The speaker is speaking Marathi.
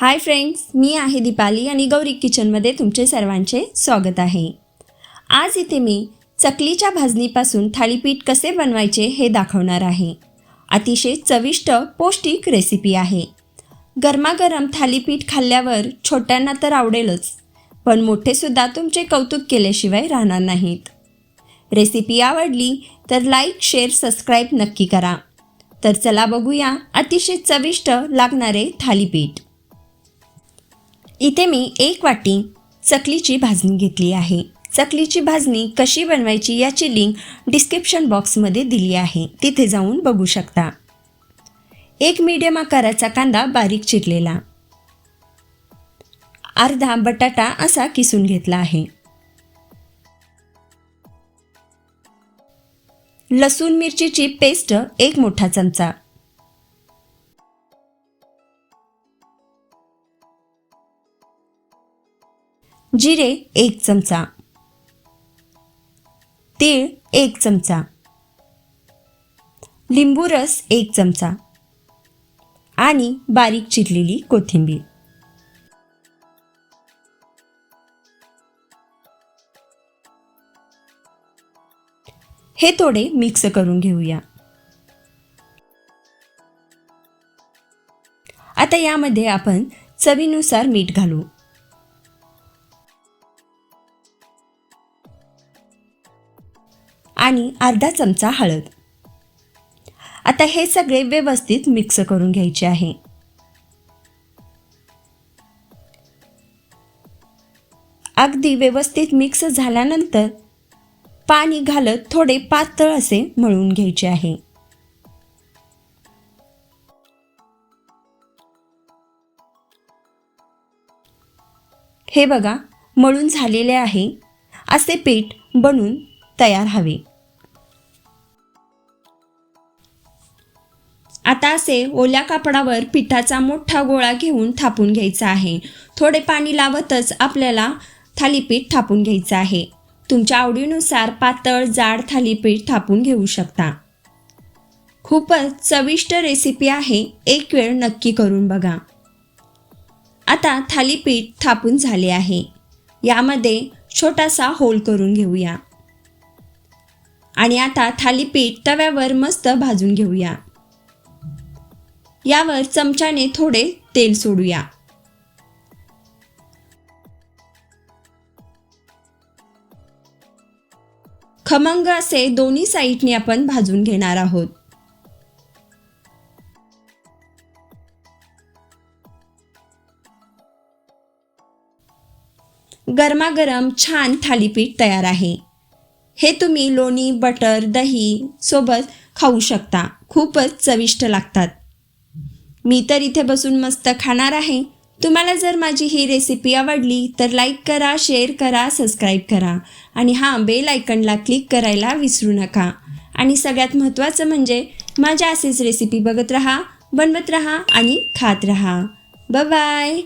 हाय फ्रेंड्स मी आहे दीपाली आणि गौरी किचनमध्ये तुमचे सर्वांचे स्वागत आहे. आज इथे मी चकलीच्या भाजणीपासून थालीपीठ कसे बनवायचे हे दाखवणार आहे. अतिशय चविष्ट पौष्टिक रेसिपी आहे. गरमागरम थालीपीठ खाल्ल्यावर छोट्यांना तर आवडेलच पण मोठेसुद्धा तुमचे कौतुक केल्याशिवाय राहणार नाहीत. रेसिपी आवडली तर लाईक शेअर सबस्क्राईब नक्की करा. तर चला बघूया अतिशय चविष्ट लागणारे थालीपीठ इथे मी एक वाटी चकलीची भाजणी घेतली आहे. चकलीची भाजणी कशी बनवायची याची लिंक डिस्क्रिप्शन बॉक्समध्ये दिली आहे. तिथे जाऊन बघू शकता. एक मीडियम आकाराचा कांदा बारीक चिरलेला. अर्धा बटाटा असा किसून घेतला आहे. लसूण मिरचीची पेस्ट एक मोठा चमचा. जिरे एक चमचा. तीळ एक चमचा. लिंबू रस एक चमचा. आणि बारीक चिरलेली कोथिंबीर. हे थोडे मिक्स करून घेऊया. आता यामध्ये आपण चवीनुसार मीठ घालू. आणि अर्धा चमचा हळद. आता हे सगळे व्यवस्थित मिक्स करून घ्यायचे आहे. अगदी व्यवस्थित मिक्स झाल्यानंतर पाणी घालत थोडे पातळ असे मळून घ्यायचे आहे. हे बघा मळून झालेले आहे. असे पीठ बनून तयार हवे. आता असे ओल्या कापडावर पिठाचा मोठा गोळा घेऊन थापून घ्यायचा आहे. थोडे पाणी लावतच आपल्याला थालीपीठ थापून घ्यायचं आहे. तुमच्या आवडीनुसार पातळ जाड थालीपीठ थापून घेऊ शकता. खूपच चविष्ट रेसिपी आहे. एक वेळ नक्की करून बघा. आता थालीपीठ थापून झाले आहे. यामध्ये छोटासा होल करून घेऊया. आणि आता थालीपीठ तव्यावर मस्त भाजून घेऊया. यावर चमच्याने थोडे तेल सोडूया. खमंग असे दोन्ही साईडने आपण भाजून घेणार आहोत. गरमागरम छान थालीपीठ तयार आहे. हे तुम्ही लोणी बटर दही सोबत खाऊ शकता. खूपच चविष्ट लागतात. मी तर इथे बसून मस्त खाणार आहे. तुम्हाला जर माझी ही रेसिपी आवडली तर लाईक करा शेअर करा सबस्क्राईब करा. आणि हां बेल आयकनला क्लिक करायला विसरू नका. आणि सगळ्यात महत्त्वाचं म्हणजे माझ्या असेच रेसिपी बघत रहा बनवत राहा आणि खात रहा. बाय